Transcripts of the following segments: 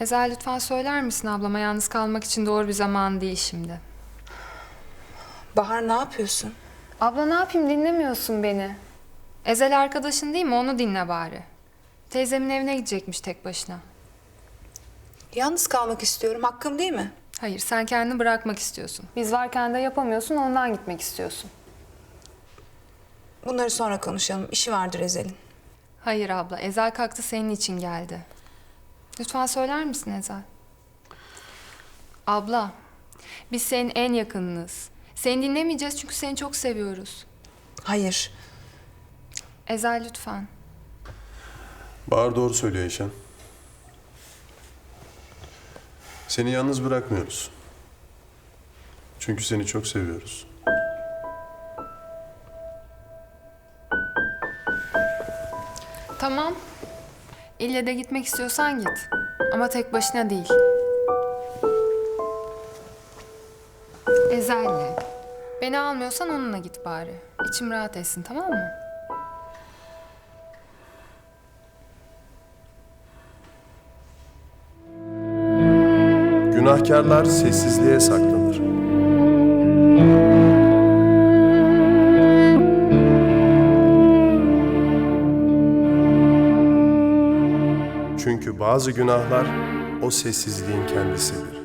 Ezel lütfen söyler misin ablama yalnız kalmak için doğru bir zaman değil şimdi. Bahar ne yapıyorsun? Abla ne yapayım dinlemiyorsun beni. Ezel arkadaşın değil mi onu dinle bari. Teyzemin evine gidecekmiş tek başına. Yalnız kalmak istiyorum. Hakkım değil mi? Hayır sen kendini bırakmak istiyorsun. Biz varken de yapamıyorsun ondan gitmek istiyorsun. Bunları sonra konuşalım. İşi vardır Ezel'in. Hayır abla Ezel kalktı senin için geldi. Lütfen söyler misin Ezel? Abla biz senin en yakınınız. Seni dinlemeyeceğiz çünkü seni çok seviyoruz. Hayır. Ezel lütfen. Bahar doğru söylüyor Eşen. Seni yalnız bırakmıyoruz. Çünkü seni çok seviyoruz. İlle de gitmek istiyorsan git. Ama tek başına değil. Ezel'le. Beni almıyorsan onunla git bari. İçim rahat etsin tamam mı? Günahkarlar sessizliğe saklanır. Çünkü bazı günahlar o sessizliğin kendisidir.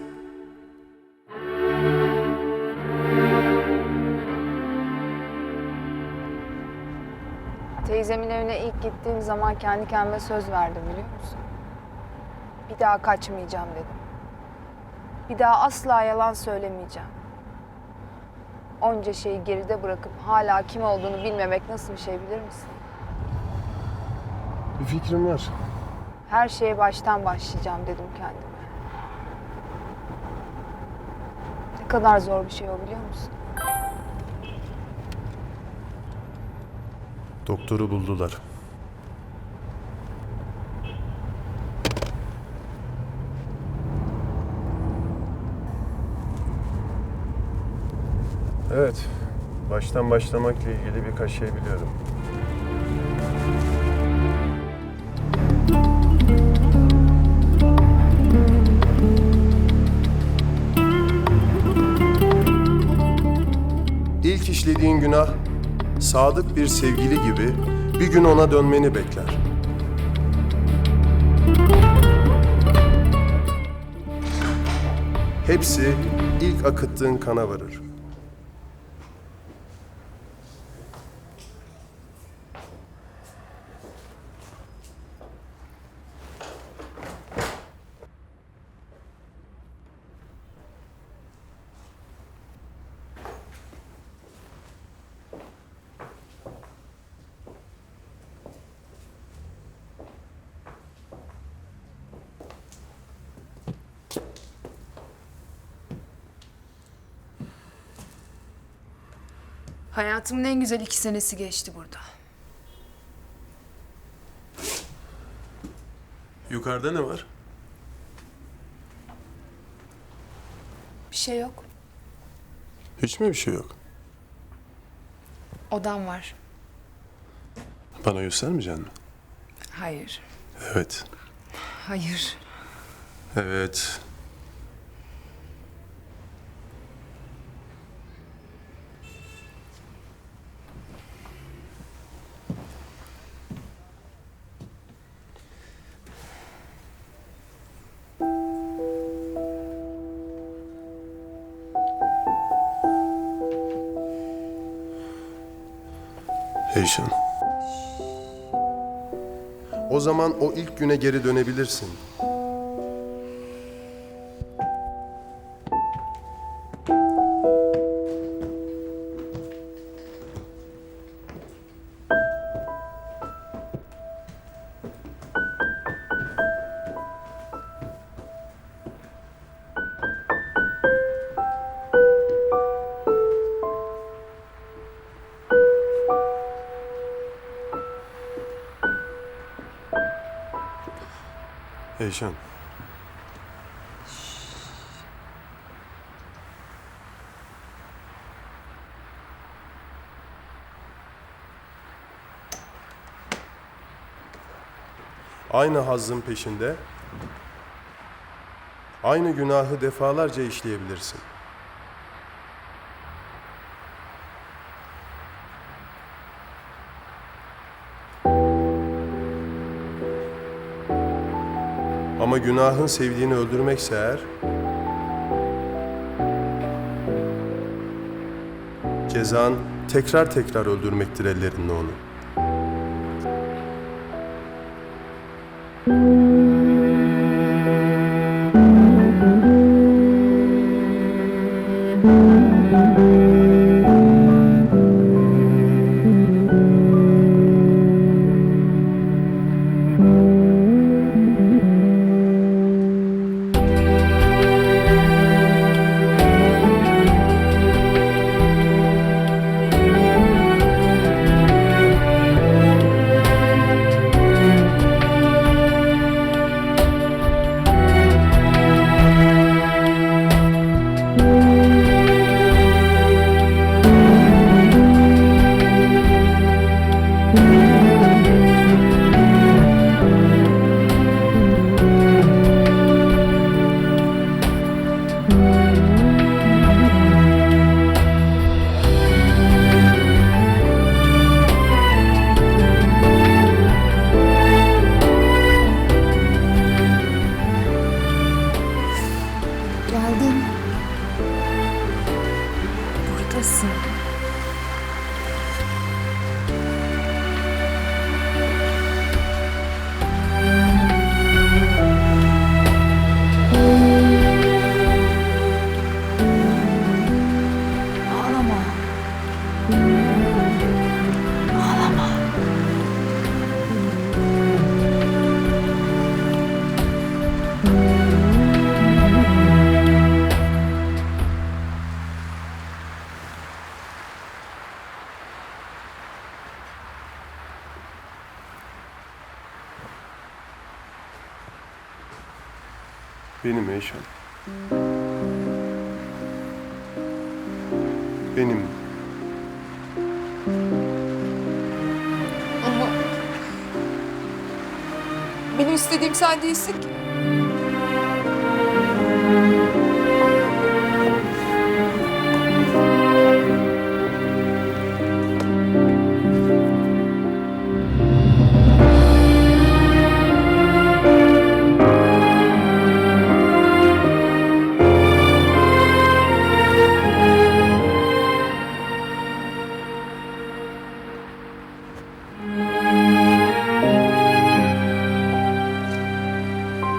Teyzemin evine ilk gittiğim zaman kendi kendime söz verdim biliyor musun? Bir daha kaçmayacağım dedim. Bir daha asla yalan söylemeyeceğim. Onca şeyi geride bırakıp hala kim olduğunu bilmemek nasıl bir şey bilir misin? Bir fikrim var. Her şeye baştan başlayacağım dedim kendime. Ne kadar zor bir şey o biliyor musun? Doktoru buldular. Evet, baştan başlamakla ilgili birkaç şey biliyorum. İşlediğin günah sadık bir sevgili gibi bir gün ona dönmeni bekler. Hepsi ilk akıttığın kana varır. Hayatımın en güzel iki senesi geçti burada. Yukarıda ne var? Bir şey yok. Hiç mi bir şey yok? Odam var. Bana göstermeyeceksin mi? Hayır. Evet. Hayır. Evet. Eyşan. O zaman o ilk güne geri dönebilirsin. Eyşan. Aynı hazzın peşinde Aynı günahı defalarca işleyebilirsin. Ama günahın sevdiğini öldürmekse eğer, cezan tekrar tekrar öldürmektir ellerinle onu. Benim Eyşan. Benim. Ama benim istediğim sen değilsin ki.